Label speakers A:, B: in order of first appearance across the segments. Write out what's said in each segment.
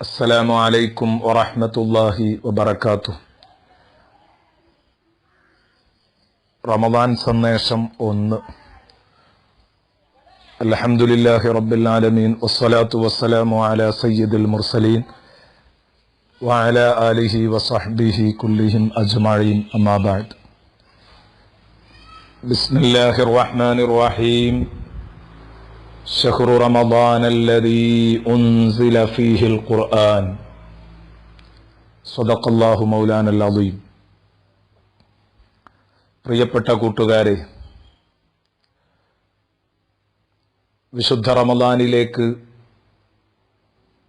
A: അസ്സലാമു അലൈക്കും വറഹമത്തല്ലാഹി വബർക്കാത്തു റമദാൻ സന്ദേശം ഒന്ന് അലഹമുല്ലാഹി റബ്ബിൽ ആലമീൻ വസ്സലാത്തു വസ്സലാമു അല സയ്യിദുൽ മുർസലീൻ വഅല ആലിഹി വസഹ്ബിഹി കുല്ലിഹിം അജ്മഈൻ അമ്മാ ബഅദ് ബിസ്മില്ലാഹിർ റഹ്മാനിർ റഹീം شهر رمضان الذي أنزل فيه القرآن صدق الله مولانا العظيم പ്രിയപ്പെട്ട കൂട്ടുകാരെ വിശുദ്ധ റമദാനിലേക്ക്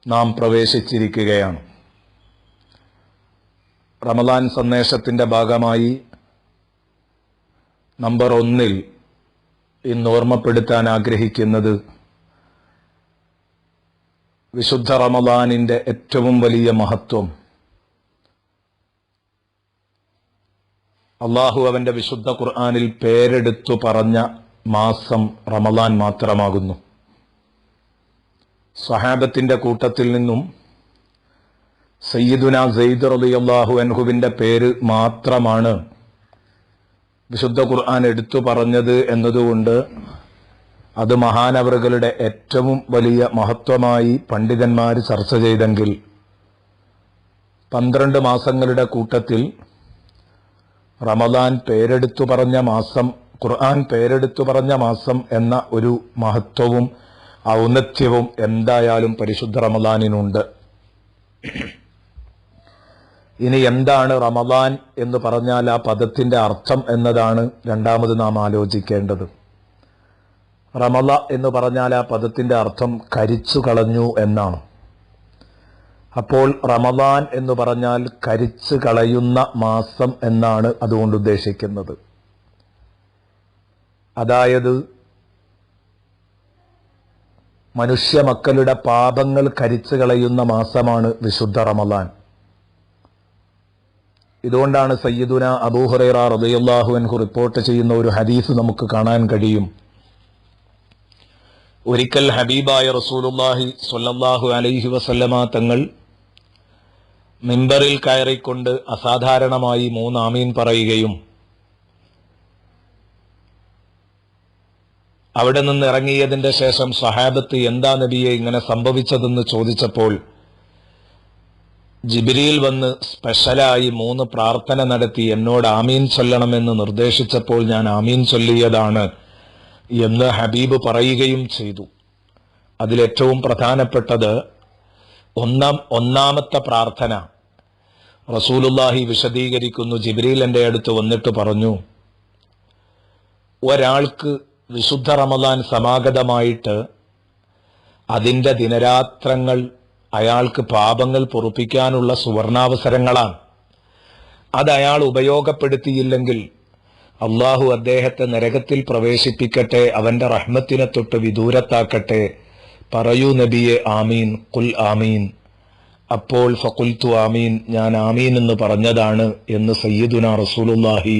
A: നാം പ്രവേശിച്ചിരിക്കുകയാണ് റമദാൻ സന്ദേശത്തിന്റെ ഭാഗമായി നമ്പർ ഒന്നിൽ ഇന്ന് ഓർമ്മപ്പെടുത്താൻ ആഗ്രഹിക്കുന്നത് വിശുദ്ധ റമദാനിന്റെ ഏറ്റവും വലിയ മഹത്വം. അള്ളാഹു അവന്റെ വിശുദ്ധ ഖുർആാനിൽ പേരെടുത്തു പറഞ്ഞ മാസം റമദാൻ മാത്രമാകുന്നു. സഹാബത്തിന്റെ കൂട്ടത്തിൽ നിന്നും സയ്യിദുന സെയ്ദ് റളിയല്ലാഹു അൻഹുവിന്റെ പേര് മാത്രമാണ് വിശുദ്ധ ഖുർആൻ എടുത്തു പറഞ്ഞത് എന്നതുകൊണ്ട് അത് മഹാനവറുകളുടെ ഏറ്റവും വലിയ മഹത്വമായി പണ്ഡിതന്മാർ ചർച്ച ചെയ്തെങ്കിൽ പന്ത്രണ്ട് മാസങ്ങളുടെ കൂട്ടത്തിൽ റമദാൻ പേരെടുത്തു പറഞ്ഞ മാസം ഖുർആൻ പേരെടുത്തു പറഞ്ഞ മാസം എന്ന ഒരു മഹത്വവും ഔന്നത്യവും എന്തായാലും പരിശുദ്ധ റമദാനിനുണ്ട്. ഇനി എന്താണ് റമദാൻ എന്ന് പറഞ്ഞാൽ ആ പദത്തിന്റെ അർത്ഥം എന്നതാണ് രണ്ടാമത് നാം ആലോചിക്കേണ്ടത്. റമദ എന്ന് പറഞ്ഞാൽ ആ പദത്തിന്റെ അർത്ഥം കരിച്ചു കളഞ്ഞു എന്നാണ്. അപ്പോൾ റമദാൻ എന്ന് പറഞ്ഞാൽ കരിച്ചു കളയുന്ന മാസം എന്നാണ് അതുകൊണ്ട് ഉദ്ദേശിക്കുന്നത്. അതായത് മനുഷ്യ മക്കളുടെ പാപങ്ങൾ കരിച്ചു കളയുന്ന മാസമാണ് വിശുദ്ധ റമദാൻ. ഇതുകൊണ്ടാണ് സയ്യിദുന അബൂഹുറൈറ റളിയല്ലാഹു അൻഹു റിപ്പോർട്ട് ചെയ്യുന്ന ഒരു ഹദീസ് നമുക്ക് കാണാൻ കഴിയും. ഒരിക്കൽ ഹബീബായ റസൂലുള്ളാഹി സ്വല്ലല്ലാഹു അലൈഹി വസല്ലമ തങ്ങൾ മിമ്പറിൽ കയറിക്കൊണ്ട് അസാധാരണമായി മൂന്ന് ആമീൻ പറയുകയും അവിടെ നിന്ന് ഇറങ്ങിയതിന്റെ ശേഷം സഹാബത്ത് എന്താ നബിയെ ഇങ്ങനെ സംഭവിച്ചതെന്ന് ചോദിച്ചപ്പോൾ ജിബിരിയിൽ വന്ന് സ്പെഷ്യലായി മൂന്ന് പ്രാർത്ഥന നടത്തി എന്നോട് ആമീൻ ചൊല്ലണമെന്ന് നിർദ്ദേശിച്ചപ്പോൾ ഞാൻ ആമീൻ ചൊല്ലിയതാണ് എന്ന് ഹബീബ് പറയുകയും ചെയ്തു. അതിലേറ്റവും പ്രധാനപ്പെട്ടത് ഒന്നാം ഒന്നാമത്തെ പ്രാർത്ഥന. റസൂലുല്ലാഹി വിശദീകരിക്കുന്നു ജിബ്രീൽ എന്റെ അടുത്ത് വന്നിട്ട് പറഞ്ഞു ഒരാൾക്ക് വിശുദ്ധ റമദാൻ സമാഗതമായിട്ട് അതിന്റെ ദിനരാത്രങ്ങൾ അയാൾക്ക് പാപങ്ങൾ പൊറുപ്പിക്കാനുള്ള സുവർണാവസരങ്ങളാണ്. അത് അയാൾ ഉപയോഗപ്പെടുത്തിയില്ലെങ്കിൽ അള്ളാഹു അദ്ദേഹത്തെ നരകത്തിൽ പ്രവേശിപ്പിക്കട്ടെ അവന്റെ റഹ്മത്തിനെ തൊട്ട് വിദൂരത്താക്കട്ടെ. പറയൂ നബിയെ ആമീൻ കുൽ ആമീൻ. അപ്പോൾ ഫകുൽത്തു ആമീൻ ഞാൻ ആമീൻ എന്ന് പറഞ്ഞതാണ് എന്ന് സയ്യിദുന റസൂലുല്ലാഹി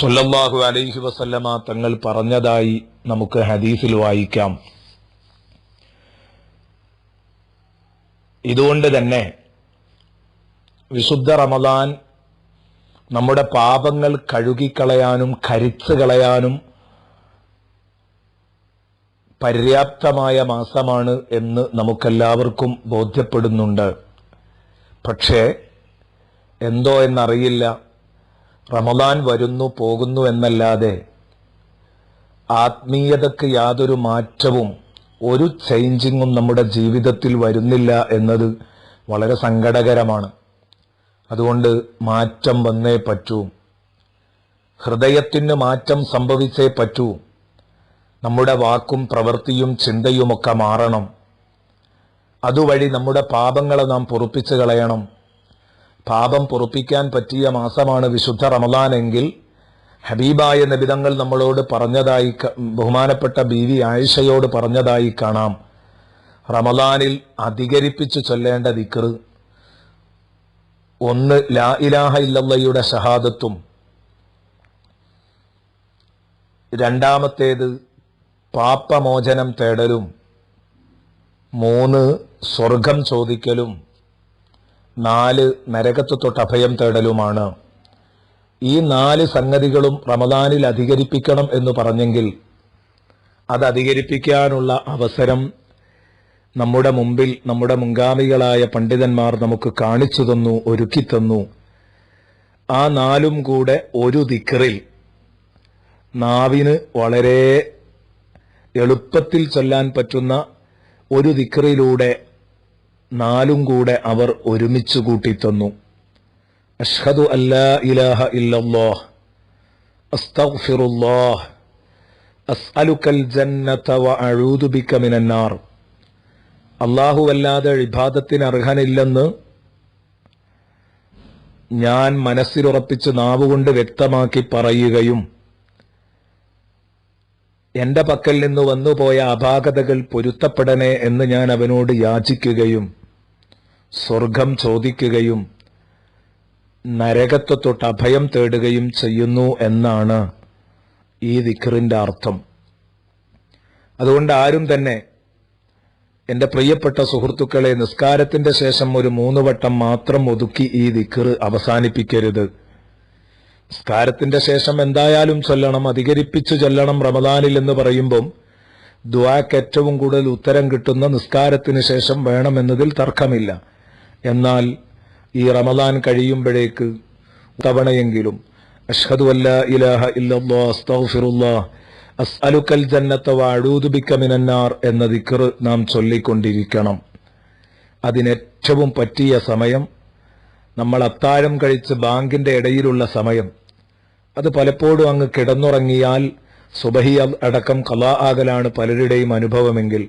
A: സുല്ലാഹു അലൈഹി വസല്ലമ തങ്ങൾ പറഞ്ഞതായി നമുക്ക് ഹദീസിൽ വായിക്കാം. ഇതുകൊണ്ട് തന്നെ വിശുദ്ധ റമദാൻ നമ്മുടെ പാപങ്ങൾ കഴുകിക്കളയാനും കരിച്ചു കളയാനും പര്യാപ്തമായ മാസമാണ് എന്ന് നമുക്കെല്ലാവർക്കും ബോധ്യപ്പെടുന്നുണ്ട്. പക്ഷേ എന്തോ എന്നറിയില്ല. റമദാൻ വരുന്നു പോകുന്നു എന്നല്ലാതെ ആത്മീയതക്ക് യാതൊരു മാറ്റവും ഒരു ചേഞ്ചിങ്ങും നമ്മുടെ ജീവിതത്തിൽ വരുന്നില്ല എന്നത് വളരെ സങ്കടകരമാണ്. അതുകൊണ്ട് മാറ്റം വന്നേ പറ്റൂ. ഹൃദയത്തിന് മാറ്റം സംഭവിച്ചേ പറ്റൂ. നമ്മുടെ വാക്കും പ്രവൃത്തിയും ചിന്തയുമൊക്കെ മാറണം. അതുവഴി നമ്മുടെ പാപങ്ങളെ നാം പൊറുപ്പിച്ച് കളയണം. പാപം പൊറുപ്പിക്കാൻ പറ്റിയ മാസമാണ് വിശുദ്ധ റമദാൻ എങ്കിൽ ഹബീബായ നബിതങ്ങൾ നമ്മളോട് പറഞ്ഞതായി ബഹുമാനപ്പെട്ട ബി വി ആയിഷയോട് പറഞ്ഞതായി കാണാം. റമദാനിൽ അധികരിപ്പിച്ചു ചൊല്ലേണ്ട ദിക്ർ ഒന്ന് ലാ ഇലാഹ ഇല്ലയുടെ ഷഹാദത്തും രണ്ടാമത്തേത് പാപ്പമോചനം തേടലും മൂന്ന് സ്വർഗം ചോദിക്കലും നാല് നരകത്ത് തൊട്ട് അഭയം തേടലുമാണ്. ഈ നാല് സംഗതികളും റമദാനിൽ അധികരിപ്പിക്കണം എന്ന് പറഞ്ഞെങ്കിൽ അത് അധികരിപ്പിക്കാനുള്ള അവസരം നമ്മുടെ മുമ്പിൽ നമ്മുടെ മുൻഗാമികളായ പണ്ഡിതന്മാർ നമുക്ക് കാണിച്ചു തന്നു ഒരുക്കി തന്നു. ആ നാലും കൂടെ ഒരു ദിക്കറിൽ നാവിന് വളരെ എളുപ്പത്തിൽ ചൊല്ലാൻ പറ്റുന്ന ഒരു ദിക്കറിലൂടെ നാലും കൂടെ അവർ ഒരുമിച്ച് കൂട്ടിത്തന്നു. അഷ്ഹദു അല്ലാ ഇലാഹ ഇല്ലല്ലാഹ് അസ്തഗ്ഫിറുല്ലാഹ് അസ്അലുക്കൽ ജന്നത വഅഊദു അഊദു ബിക മിനന്നാർ അല്ലാഹു അല്ലാതെ ഇബാദത്തിന് അർഹനില്ലെന്ന് ഞാൻ മനസ്സിലുറപ്പിച്ച് നാവുകൊണ്ട് വ്യക്തമാക്കി പറയുകയും എന്റെ പക്കൽ നിന്ന് വന്നുപോയ അപാകതകൾ പൊരുത്തപ്പെടണേ എന്ന് ഞാൻ അവനോട് യാചിക്കുകയും സ്വർഗം ചോദിക്കുകയും നരകത്തെ തൊട്ട് അഭയം തേടുകയും ചെയ്യുന്നു എന്നാണ് ഈ ദിക്കറിന്റെ അർത്ഥം. അതുകൊണ്ട് ആരും തന്നെ എന്റെ പ്രിയപ്പെട്ട സുഹൃത്തുക്കളെ നിസ്കാരത്തിന്റെ ശേഷം ഒരു മൂന്ന് വട്ടം മാത്രം ഒതുക്കി ഈ ദിക്കറ് അവസാനിപ്പിക്കരുത്. നിസ്കാരത്തിന്റെ ശേഷം എന്തായാലും ചൊല്ലണം അധികരിപ്പിച്ചു ചൊല്ലണം റമദാനിൽ എന്ന് പറയുമ്പം ദ്വാക്ക് ഏറ്റവും കൂടുതൽ ഉത്തരം കിട്ടുന്ന നിസ്കാരത്തിന് ശേഷം വേണമെന്നതിൽ തർക്കമില്ല. എന്നാൽ ഈ റമദാൻ കഴിയുമ്പോഴേക്ക് തവണയെങ്കിലും അഷ്ഹദു അല്ല ഇലാഹ ഇല്ലല്ലാ അസ്തഗ്ഫിറുല്ലാ അസ്അലുക്കൽ മിനന്നാർ എന്ന ദിക്ർ നാം ചൊല്ലിക്കൊണ്ടിരിക്കണം. അതിനേറ്റവും പറ്റിയ സമയം നമ്മൾ അത്താഴം കഴിച്ച് ബാങ്കിന്റെ ഇടയിലുള്ള സമയം. അത് പലപ്പോഴും അങ്ങ് കിടന്നുറങ്ങിയാൽ സുബഹി അടക്കം കലാ ആകലാണ് പലരുടെയും അനുഭവമെങ്കിൽ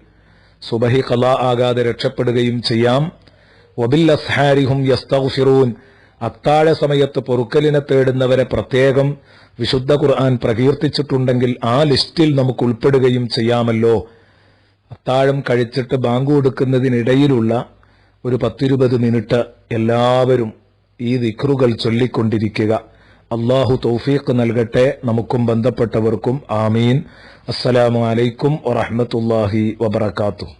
A: സുബഹി കലാ ആകാതെ രക്ഷപ്പെടുകയും ചെയ്യാം. വബിൽ അസ്ഹാരിഹും യസ്തഗ്ഫിറൂൻ. അത്താഴ സമയത്ത് പൊറുക്കലിനെ തേടുന്നവരെ പ്രത്യേകം വിശുദ്ധ ഖുർആൻ പ്രകീർത്തിച്ചിട്ടുണ്ടെങ്കിൽ ആ ലിസ്റ്റിൽ നമുക്ക് ഉൾപ്പെടുകയും ചെയ്യാമല്ലോ. അത്താഴം കഴിച്ചിട്ട് ബാങ്ക് കൊടുക്കുന്നതിനിടയിലുള്ള ഒരു പത്തിരുപത് മിനിറ്റ് എല്ലാവരും ഈ ദിക്റുകൾ ചൊല്ലിക്കൊണ്ടിരിക്കുക. അള്ളാഹു തൗഫീഖ് നൽകട്ടെ. നമുക്കും ബന്ധപ്പെട്ടവർക്കും ആമീൻ. അസ്സലാമു അലൈക്കും വറഹ്മത്തുള്ളാഹി വബറകാതുഹു.